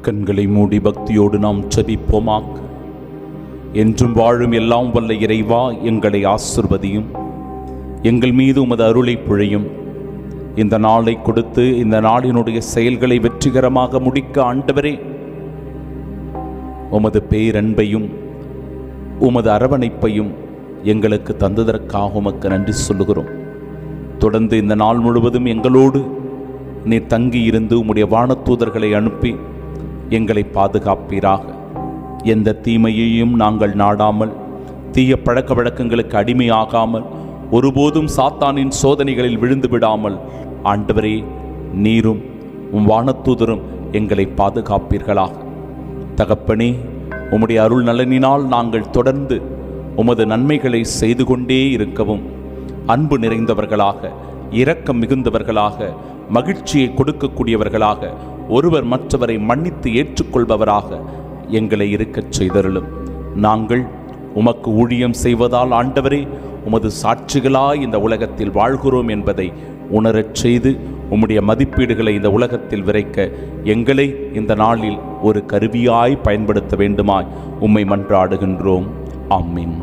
கண்களை மூடி பக்தியோடு நாம் செபிப்போமாக என்றும் வாழும் எல்லாம் வல்ல இறைவா எங்களை ஆசிர்வதியும். எங்கள் மீது உமது அருளை புழையும். இந்த நாளை கொடுத்து இந்த நாளினுடைய செயல்களை வெற்றிகரமாக முடிக்க ஆண்டவரே. உமது பேரன்பையும் உமது அரவணைப்பையும் எங்களுக்கு தந்ததற்காக உமக்கு நன்றி சொல்லுகிறோம். தொடர்ந்து இந்த நாள் முழுவதும் எங்களோடு நீர் தங்கி இருந்து உம்முடைய வானத்தூதர்களை அனுப்பி எங்களை பாதுகாப்பீராக. எந்த தீமையையும் நாங்கள் நாடாமல் தீய பழக்க வழக்கங்களுக்கு அடிமையாகாமல் ஒருபோதும் சாத்தானின் சோதனைகளில் விழுந்து விடாமல் ஆண்டவரே நீரும் உம் வானத்தூதரும் எங்களை பாதுகாப்பீர்களாக. தகப்பனே உம்முடைய அருள் நலனினால் நாங்கள் தொடர்ந்து உமது நன்மைகளை செய்து கொண்டே இருக்கவும் அன்பு நிறைந்தவர்களாக இரக்கம் மிகுந்தவர்களாக மகிழ்ச்சியை கொடுக்கக்கூடியவர்களாக ஒருவர் மற்றவரை மன்னித்து ஏற்றுக்கொள்பவராக எங்களை இருக்கச் செய்தருளும். நாங்கள் உமக்கு ஊழியம் செய்வதால் ஆண்டவரே உமது சாட்சிகளாய் இந்த உலகத்தில் வாழ்கிறோம் என்பதை உணரச் செய்து உம்முடைய மதிப்பீடுகளை இந்த உலகத்தில் விரைக்க எங்களை இந்த நாளில் ஒரு கருவியாய் பயன்படுத்த வேண்டுமாய் உம்மை மன்றாடுகின்றோம். ஆமீன்.